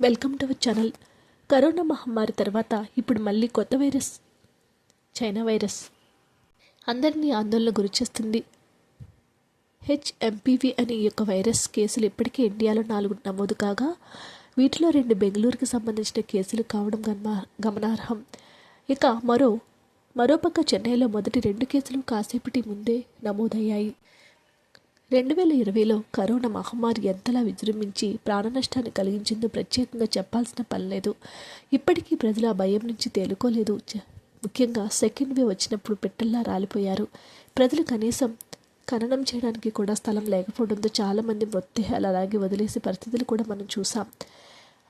Welcome to our channel. Corona మహమ్మారి తర్వాత ఇప్పుడు మళ్ళీ కొత్త వైరస్ చైనా వైరస్ అందరినీ ఆందోళన గురిచేస్తుంది హెచ్ఎంపీవీ అనే యొక్క వైరస్ కేసులు ఇప్పటికే ఇండియాలో నాలుగు నమోదు కాగా వీటిలో రెండు బెంగళూరుకి సంబంధించిన కేసులు కావడం గమ గమనార్హం. ఇక మరో మరోపక్క చెన్నైలో మొదటి రెండు కేసులు కాసేపటి ముందే నమోదయ్యాయి. రెండు వేల ఇరవైలో కరోనా మహమ్మారి ఎంతలా విజృంభించి ప్రాణ నష్టాన్ని కలిగించిందో ప్రత్యేకంగా చెప్పాల్సిన పని లేదు. ఇప్పటికీ ప్రజలు ఆ భయం నుంచి తేలుకోలేదు. ముఖ్యంగా సెకండ్ వేవ్ వచ్చినప్పుడు పెట్టల్లా రాలిపోయారు. ప్రజలు కనీసం ఖననం చేయడానికి కూడా స్థలం లేకపోవడంతో చాలామంది మృతదేహాలు అలాగే వదిలేసే పరిస్థితులు కూడా మనం చూసాం.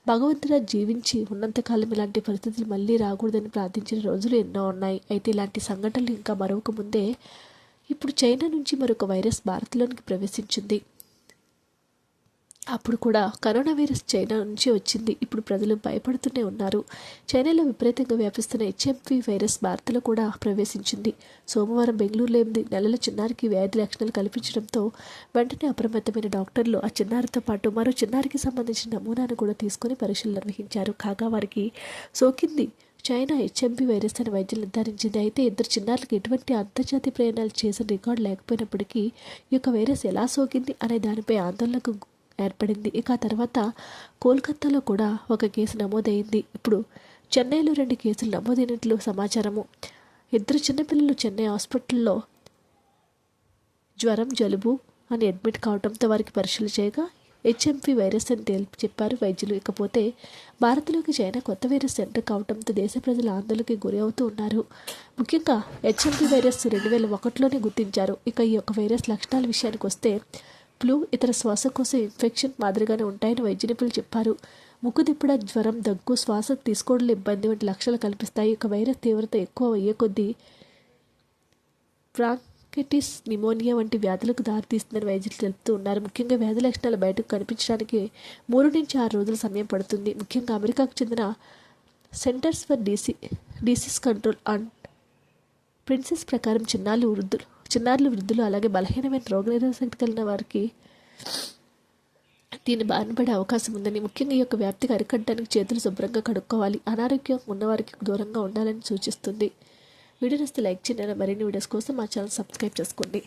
భగవంతుడా జీవించి ఉన్నంతకాలం ఇలాంటి పరిస్థితులు మళ్ళీ రాకూడదని ప్రార్థించిన రోజులు ఎన్నో ఉన్నాయి. అయితే ఇలాంటి సంఘటనలు ఇంకా మరొక ముందే ఇప్పుడు చైనా నుంచి మరొక వైరస్ భారత్లోనికి ప్రవేశించింది. అప్పుడు కూడా కరోనా వైరస్ చైనా నుంచి వచ్చింది. ఇప్పుడు ప్రజలు భయపడుతూనే ఉన్నారు. చైనాలో విపరీతంగా వ్యాపిస్తున్న హెచ్ఎంపీ వైరస్ భారత్లో కూడా ప్రవేశించింది. సోమవారం బెంగళూరులో ఎనిమిది నెలల చిన్నారికి వ్యాధి లక్షణాలు కల్పించడంతో వెంటనే అప్రమత్తమైన డాక్టర్లు ఆ చిన్నారితో పాటు మరో చిన్నారికి సంబంధించిన నమూనాను కూడా తీసుకొని పరీక్షలు నిర్వహించారు. కాగా వారికి సోకింది చైనా హెచ్ఎంపీ వైరస్ అని వైద్యులు నిర్ధారించింది. అయితే ఇద్దరు చిన్నారులకు ఎటువంటి అంతర్జాతీయ ప్రయాణాలు చేసిన రికార్డు లేకపోయినప్పటికీ ఈ యొక్క వైరస్ ఎలా సోకింది అనే దానిపై ఆందోళనకు ఏర్పడింది. ఇక తర్వాత కోల్కతాలో కూడా ఒక కేసు నమోదైంది. ఇప్పుడు చెన్నైలో రెండు కేసులు నమోదైనట్లు సమాచారము. ఇద్దరు చిన్నపిల్లలు చెన్నై హాస్పిటల్లో జ్వరం జలుబు అని అడ్మిట్ కావడంతో వారికి పరీక్షలు చేయగా హెచ్ఎంపీ వైరస్ అని తెలిపి చెప్పారు వైద్యులు. ఇకపోతే భారత్లోకి చైనా కొత్త వైరస్ ఎంటర్ కావడంతో దేశ ప్రజలు ఆందోళనకి గురి అవుతూ ఉన్నారు. ముఖ్యంగా హెచ్ఎంపీ వైరస్ రెండు వేల ఒకటిలోనే గుర్తించారు. ఇక ఈ యొక్క వైరస్ లక్షణాల విషయానికి వస్తే ఫ్లూ ఇతర శ్వాసకోశ ఇన్ఫెక్షన్ మాదిరిగానే ఉంటాయని వైద్య నిపుణులు చెప్పారు. ముక్కు దిప్పడ జ్వరం దగ్గు శ్వాస తీసుకోవడంలో ఇబ్బంది వంటి లక్షణాలు కనిపిస్తాయి. ఇక వైరస్ తీవ్రత ఎక్కువ అయ్యే కొద్దీ బ్రాంకైటిస్ నిమోనియా వంటి వ్యాధులకు దారితీస్తుందని వైద్యులు తెలుపుతూ ఉన్నారు. ముఖ్యంగా వ్యాధి లక్షణాలు బయటకు కనిపించడానికి మూడు నుంచి ఆరు రోజుల సమయం పడుతుంది. ముఖ్యంగా అమెరికాకు చెందిన centres for DC disease control and prevention ప్రకారం చిన్నారులు వృద్ధులు చిన్నారులు వృద్ధులు అలాగే బలహీనమైన రోగనిరోధశక్తి కలిగిన వారికి దీని బారిన పడే అవకాశం ఉందని ముఖ్యంగా ఈ యొక్క వ్యాప్తికి అరికట్టడానికి చేతులు శుభ్రంగా కడుక్కోవాలి. అనారోగ్యం ఉన్నవారికి దూరంగా ఉండాలని సూచిస్తుంది. వీడియో నస్తే లైక్ చేయండి మరిన్ని వీడియోస్ కోసం మా ఛానల్ సబ్స్క్రైబ్ చేసుకోండి.